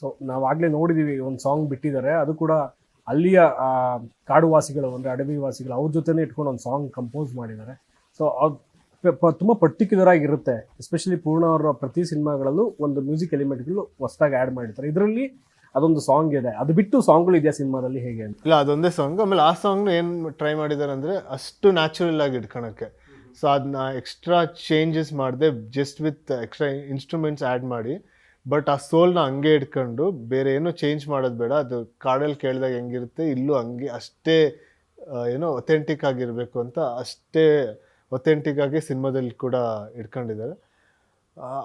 So ನಾವು ನೋಡಿದ್ದೀವಿ ಒಂದು ಸಾಂಗ್ ಬಿಟ್ಟಿದ್ದಾರೆ. ಅದು ಕೂಡ ಅಲ್ಲಿಯ ಕಾಡು ಕಾಡುವಾಸಿಗಳು, ಅಂದರೆ ಅಡವಿ ವಾಸಿಗಳು, ಅವ್ರ ಜೊತೆನೇ ಇಟ್ಕೊಂಡು ಒಂದು ಸಾಂಗ್ ಕಂಪೋಸ್ ಮಾಡಿದ್ದಾರೆ. ಸೊ ತುಂಬ ಪರ್ಟಿಕ್ಯುಲರ್ ಆಗಿರುತ್ತೆ ಎಸ್ಪೆಷಲಿ ಪೂರ್ಣ ಅವರ ಪ್ರತಿ ಸಿನಿಮಾಗಳಲ್ಲೂ ಒಂದು ಮ್ಯೂಸಿಕ್ ಎಲಿಮೆಂಟ್ಗಳು ಹೊಸದಾಗಿ ಆ್ಯಡ್ ಮಾಡಿರ್ತಾರೆ. ಇದರಲ್ಲಿ ಅದೊಂದು ಸಾಂಗ್ ಇದೆ. ಅದು ಬಿಟ್ಟು ಸಾಂಗ್ಗಳು ಇದೆಯಾ ಸಿನಿಮಾದಲ್ಲಿ ಹೇಗೆ ಅಂತ? ಇಲ್ಲ, ಅದೊಂದೇ ಸಾಂಗ್ ಆಮೇಲೆ ಆ ಸಾಂಗ್ನ ಏನು ಟ್ರೈ ಮಾಡಿದ್ದಾರೆ ಅಂದರೆ ಅಷ್ಟು ನ್ಯಾಚುರಲ್ ಆಗಿ ಇಟ್ಕೊಳಕ್ಕೆ. ಸೊ ಅದನ್ನ ಎಕ್ಸ್ಟ್ರಾ ಚೇಂಜಸ್ ಮಾಡಿದೆ just with extra instruments add ಮಾಡಿ. ಬಟ್ ಆ ಸೋಲ್ನ ಹಂಗೆ ಇಟ್ಕೊಂಡು ಬೇರೆ ಏನೋ ಚೇಂಜ್ ಮಾಡೋದು ಬೇಡ. ಅದು ಕಾಡಲ್ಲಿ ಕೇಳಿದಾಗ ಹೆಂಗಿರುತ್ತೆ, ಇಲ್ಲೂ ಹಂಗೆ ಅಷ್ಟೇ ಏನೋ ಒಥೆಂಟಿಕ್ ಆಗಿರಬೇಕು ಅಂತ ಅಷ್ಟೇ ಒಥೆಂಟಿಕ್ ಆಗಿ ಸಿನಿಮಾದಲ್ಲಿ ಕೂಡ ಇಟ್ಕೊಂಡಿದ್ದಾರೆ.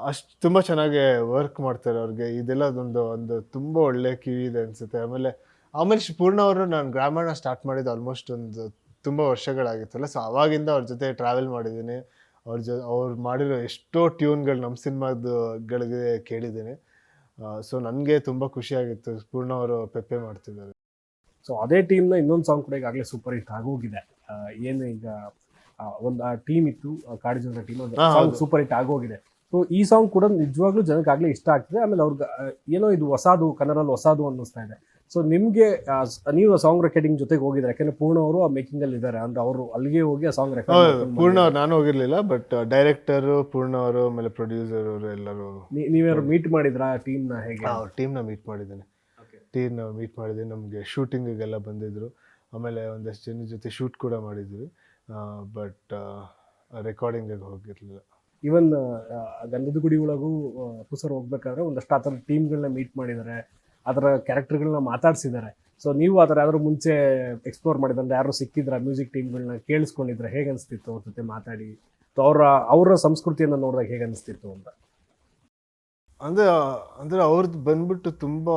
ಅಷ್ಟು ತುಂಬ ಚೆನ್ನಾಗಿ ವರ್ಕ್ ಮಾಡ್ತಾರೆ ಅವ್ರಿಗೆ. ಇದೆಲ್ಲ ಅದೊಂದು, ಒಂದು ತುಂಬ ಒಳ್ಳೆ ಕಿವಿ ಇದೆ ಅನಿಸುತ್ತೆ. ಆಮೇಲೆ ಆಮೇಲೆ ಪೂರ್ಣ ಅವರು ನಾನು ಗ್ರಾಮಾಯಣ ಸ್ಟಾರ್ಟ್ ಮಾಡಿದ್ದು ಆಲ್ಮೋಸ್ಟ್ ಒಂದು ತುಂಬ ವರ್ಷಗಳಾಗಿತ್ತಲ್ಲ. ಸೊ ಅವಾಗಿಂದ ಅವ್ರ ಜೊತೆ ಟ್ರಾವೆಲ್ ಮಾಡಿದ್ದೀನಿ. ಅವ್ರ ಜೊ ಅವ್ರು ಮಾಡಿರೋ ಎಷ್ಟೋ ಟ್ಯೂನ್ಗಳು ನಮ್ಮ ಸಿನಿಮಾಗಳಿಗೆ ಕೇಳಿದ್ದೀನಿ. ಸೊ ನನಗೆ ತುಂಬ ಖುಷಿಯಾಗಿತ್ತು ಪೂರ್ಣ ಅವರು ಪೆಪ್ಪೆ ಮಾಡ್ತಿದ್ದಾರೆ. ಸೊ ಅದೇ ಟೀಮ್ನ ಇನ್ನೊಂದು ಸಾಂಗ್ ಕೂಡ ಈಗಾಗಲೇ ಸೂಪರ್ ಹಿಟ್ ಆಗೋಗಿದೆ. ಏನು ಈಗ ಒಂದು ಆ ಟೀಮ್ ಇತ್ತು ಕಾಡಿಜನ ಕಾಡು ಟೀಮ್ ಒಂದು ಸಾಂಗ್ ಸೂಪರ್ ಹಿಟ್ ಆಗೋಗಿದೆ. ಸೊ ಈ ಸಾಂಗ್ ಕೂಡ ನಿಜವಾಗ್ಲೂ ಜನಕ್ಕೆ ಆಗ್ಲೇ ಇಷ್ಟ ಆಗ್ತಿದೆ. ಆಮೇಲೆ ಅವ್ರಿಗೆ ಏನೋ ಇದು ಹೊಸದು ಕನ್ನಡಲ್ಲಿ ಹೊಸದು ಅನ್ನಿಸ್ತಾ ಇದೆ. ಸೊ ನಿಮಗೆ ಆ, ನೀವು ಸಾಂಗ್ ರೆಕಾರ್ಡಿಂಗ್ ಜೊತೆಗೆ ಹೋಗಿದ್ರೆ ಯಾಕಂದ್ರೆ ಪೂರ್ಣ ಅವರು ಆ ಮೇಕಿಂಗ್ ಅಲ್ಲಿ ಇದ್ದಾರೆ ಅಂದ್ರೆ ಅವರು ಅಲ್ಲಿಗೆ ಹೋಗಿ ಆ ಸಾಂಗ್ ರೆಕಾರ್ಡ್ ಪೂರ್ಣ ಅವ್ರು ನಾನು ಹೋಗಿರ್ಲಿಲ್ಲ ಬಟ್ ಡೈರೆಕ್ಟರು ಪೂರ್ಣ ಅವರು ಆಮೇಲೆ ಪ್ರೊಡ್ಯೂಸರ್ ಅವರು ಎಲ್ಲರೂ ನೀವ್ಯಾರು ಮೀಟ್ ಮಾಡಿದ್ರಾ ಟೀಮ್ನ ಹೇಗೆ? ಟೀಮ್ನ ಮೀಟ್ ಮಾಡಿದ್ದೇನೆ. ಟೀಮ್ನ ಮೀಟ್ ಮಾಡಿದ್ದೀನಿ ನಮಗೆ ಶೂಟಿಂಗಿಗೆಲ್ಲ ಬಂದಿದ್ದರು ಆಮೇಲೆ ಒಂದಷ್ಟು ಜನ ಜೊತೆ ಶೂಟ್ ಕೂಡ ಮಾಡಿದ್ವಿ. ಬಟ್ ರೆಕಾರ್ಡಿಂಗಿಗೆ ಹೋಗಿರಲಿಲ್ಲ. ಈವನ್ ಗಂಧದ ಗುಡಿ ಒಳಗೂ ಪುಸರ್ ಹೋಗ್ಬೇಕಾದ್ರೆ ಒಂದಷ್ಟು ಆ ಥರ ಟೀಮ್ಗಳನ್ನ ಮೀಟ್ ಮಾಡಿದ್ದಾರೆ. ಅದರ ಕ್ಯಾರೆಕ್ಟರ್ಗಳನ್ನ ಮಾತಾಡ್ಸಿದ್ದಾರೆ. ಸೊ ನೀವು ಅದರ ಯಾವ್ದಾದ್ರು ಮುಂಚೆ ಎಕ್ಸ್ಪ್ಲೋರ್ ಮಾಡಿದ್ರೆ ಯಾರು ಸಿಕ್ಕಿದ್ರ ಮ್ಯೂಸಿಕ್ ಟೀಮ್ಗಳನ್ನ ಕೇಳಿಸ್ಕೊಂಡಿದ್ರೆ, ಹೇಗೆ ಅನಿಸ್ತಿತ್ತು ಅವ್ರ ಜೊತೆ ಮಾತಾಡಿ? ಅವರ ಅವರ ಸಂಸ್ಕೃತಿಯನ್ನು ನೋಡಿದಾಗ ಹೇಗೆ ಅನಿಸ್ತಿತ್ತು ಅಂತ. ಅಂದರೆ ಅಂದರೆ ಅವ್ರದ್ದು ಬಂದ್ಬಿಟ್ಟು ತುಂಬ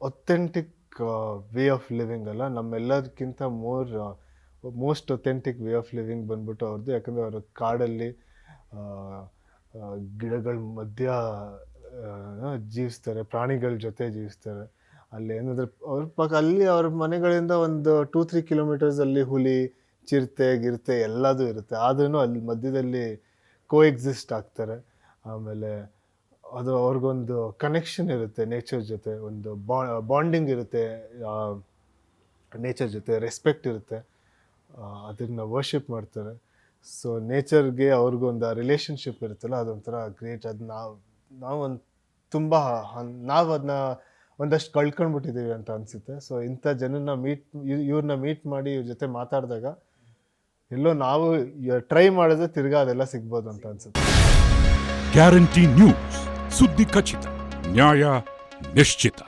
ಒಥೆಂಟಿಕ್ ವೇ ಆಫ್ ಲಿವಿಂಗ್ ಅಲ್ಲ. ನಮ್ಮೆಲ್ಲದಕ್ಕಿಂತ more most authentic way of living ಬಂದ್ಬಿಟ್ಟು ಅವ್ರದ್ದು ಯಾಕಂದರೆ ಅವರು ಕಾಡಲ್ಲಿ ಗಿಡಗಳ ಮಧ್ಯ ಜೀವಿಸ್ತಾರೆ, ಪ್ರಾಣಿಗಳ ಜೊತೆ ಜೀವಿಸ್ತಾರೆ. ಅಲ್ಲಿ ಏನಂದ್ರೆ, ಅವ್ರ ಪಕ್ಕ ಅಲ್ಲಿ ಅವ್ರ ಮನೆಗಳಿಂದ ಒಂದು ಟೂ ತ್ರೀ ಕಿಲೋಮೀಟರ್ಸಲ್ಲಿ ಹುಲಿ, ಚಿರತೆ, ಗಿರ್ತೆ ಎಲ್ಲದೂ ಇರುತ್ತೆ. ಆದ್ರೂ ಅಲ್ಲಿ ಮಧ್ಯದಲ್ಲಿ ಕೋ ಎಕ್ಸಿಸ್ಟ್ ಆಗ್ತಾರೆ. ಆಮೇಲೆ ಅದು ಅವ್ರಿಗೊಂದು ಕನೆಕ್ಷನ್ ಇರುತ್ತೆ ನೇಚರ್ ಜೊತೆ. ಒಂದು ಬಾಂಡಿಂಗ್ ಇರುತ್ತೆ ನೇಚರ್ ಜೊತೆ ರೆಸ್ಪೆಕ್ಟ್ ಇರುತ್ತೆ. ಅದನ್ನ ವರ್ಷಿಪ್ ಮಾಡ್ತಾರೆ. ಸೊ ನೇಚರ್ಗೆ ಅವ್ರಿಗೊಂದು ರಿಲೇಷನ್ಶಿಪ್ ಇರುತ್ತಲ್ಲ, ಅದೊಂಥರ ಗ್ರೇಟ್ ಅದು ನಾವು ನಾವು ಒಂದು ತುಂಬ ನಾವು ಅದನ್ನ ಒಂದಷ್ಟು ಕಳ್ಕೊಂಡ್ಬಿಟ್ಟಿದ್ದೀವಿ ಅಂತ ಅನಿಸುತ್ತೆ. ಸೊ ಇಂಥ ಜನನ ಮೀಟ್ ಇವ್ರನ್ನ ಮೀಟ್ ಮಾಡಿ ಇವ್ರ ಜೊತೆ ಮಾತಾಡಿದಾಗ ಎಲ್ಲೋ ನಾವು ಟ್ರೈ ಮಾಡಿದ್ರೆ ತಿರ್ಗಾ ಅದೆಲ್ಲ ಸಿಗ್ಬೋದು ಅಂತ ಅನ್ಸುತ್ತೆ. ಗ್ಯಾರಂಟಿ ನ್ಯೂಸ್ ಸುದ್ದಿ ಖಚಿತ, ನ್ಯಾಯ ನಿಶ್ಚಿತ.